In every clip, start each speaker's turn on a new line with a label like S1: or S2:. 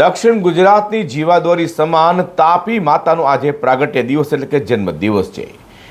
S1: દક્ષિણ ગુજરાતની જીવાદોરી સમાન તાપી માતાનો આજે પ્રાગટ્ય દિવસ એટલે કે જન્મ દિવસ છે.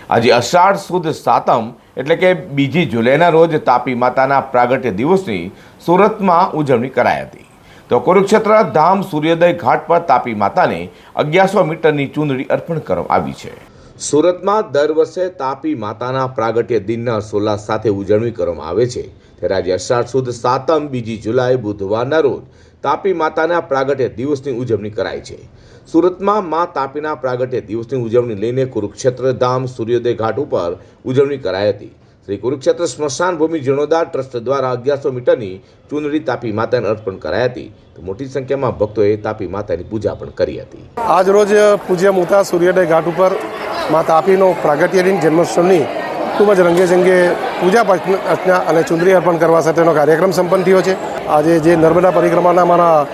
S1: આજે અષાઢ સુદ સાતમ એટલે કે બીજી જુલાઈના રોજ તાપી માતાના પ્રાગટ્ય દિવસની સુરતમાં ઉજવણી કરાઈ હતી. તો કુરુક્ષેત્ર ધામ સૂર્યોદય ઘાટ પર તાપી માતાને અગિયારસો મીટરની ચૂંદડી અર્પણ કરવામાં આવી છે. સુરતમાં દર વર્ષે તાપી માતાના પ્રાગટ્ય દિનના સોલ્લાસ સાથે ઉજવણી કરવામાં આવે છે. ત્યારે આજે અષાઢ સુદ સાતમ, બીજી જુલાઈ, બુધવારના રોજ તાપી માતાના પ્રાગટ્ય દિવસની ઉજવણી કરાઈ છે. સુરતમાં મા તાપીના પ્રાગટ્ય દિવસની ઉજવણી લઈને કુરુક્ષેત્ર ધામ સૂર્યોદય ઘાટ ઉપર ઉજવણી કરાઈ હતી. શ્રી કુરુક્ષેત્ર સ્મશાન ભૂમિ જીર્ણોદ્ધાર ટ્રસ્ટ દ્વારા અગિયારસો મીટરની ચુનરી તાપી માતાને અર્પણ કરાઈ હતી. તો મોટી સંખ્યામાં ભક્તોએ તાપી માતાની પૂજા પણ કરી હતી.
S2: આજ રોજ પૂજ્ય મોતા સૂર્યોદય ઘાટ ઉપર મા તાપીનો પ્રાગટ્યની જન્મોત્સવની ખૂબ જ રંગે જંગે પૂજા અર્ચના અને ચુંદરી અર્પણ કરવા સાથેનો કાર્યક્રમ સંપન્ન થયો છે. આજે જે નર્મદા પરિક્રમાના મારા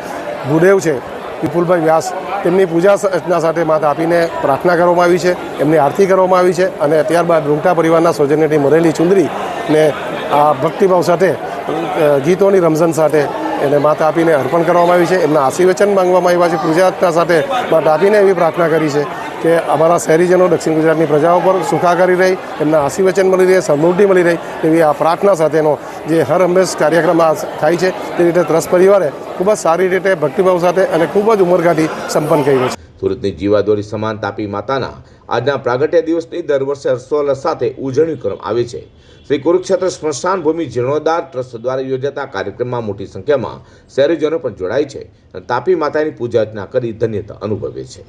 S2: ભૂદેવ છે, વિપુલભાઈ વ્યાસ તેમની પૂજા અર્ચના સાથે માતા આપીને પ્રાર્થના કરવામાં આવી છે, એમની આરતી કરવામાં આવી છે અને ત્યારબાદ રૂંગટા પરિવારના સૌજન્યથી મરેલી ચુંદરીને આ ભક્તિભાવ સાથે ગીતોની રમઝન સાથે એને માતા આપીને અર્પણ કરવામાં આવી છે. એમના આશીર્વચન માંગવામાં આવ્યા છે. પૂજા અર્ચના સાથે માતા આપીને એવી પ્રાર્થના કરી છે. કે અમારા શહેરીજનો દક્ષિણ ગુજરાતની પ્રજાઓ પર સુખાકારી રહી, એમના આશીર્વચન મળી રહે, સમૃદ્ધિ મળી રહી એવી આ પ્રાર્થના સાથેનો જે હર હંમેશ કાર્યક્રમ આ થાય છે, તે રીતે ત્રસ પરિવારે ખૂબ જ સારી રીતે ભક્તિભાવ સાથે અને ખૂબ જ ઉમરગાથી સંપન્ન કર્યો છે.
S1: સુરતની જીવાદોરી સમાન તાપી માતાના આજના પ્રાગટ્ય દિવસની દર વર્ષે હર્ષોલ્લાસ સાથે ઉજવણી કરવામાં આવે છે. શ્રી કુરુક્ષેત્ર સ્મશાન ભૂમિ જીર્ણોદ્ધાર ટ્રસ્ટ દ્વારા યોજાતા કાર્યક્રમમાં મોટી સંખ્યામાં શહેરીજનો પણ જોડાય છે અને તાપી માતાની પૂજા અર્ચના કરી ધન્યતા અનુભવે છે.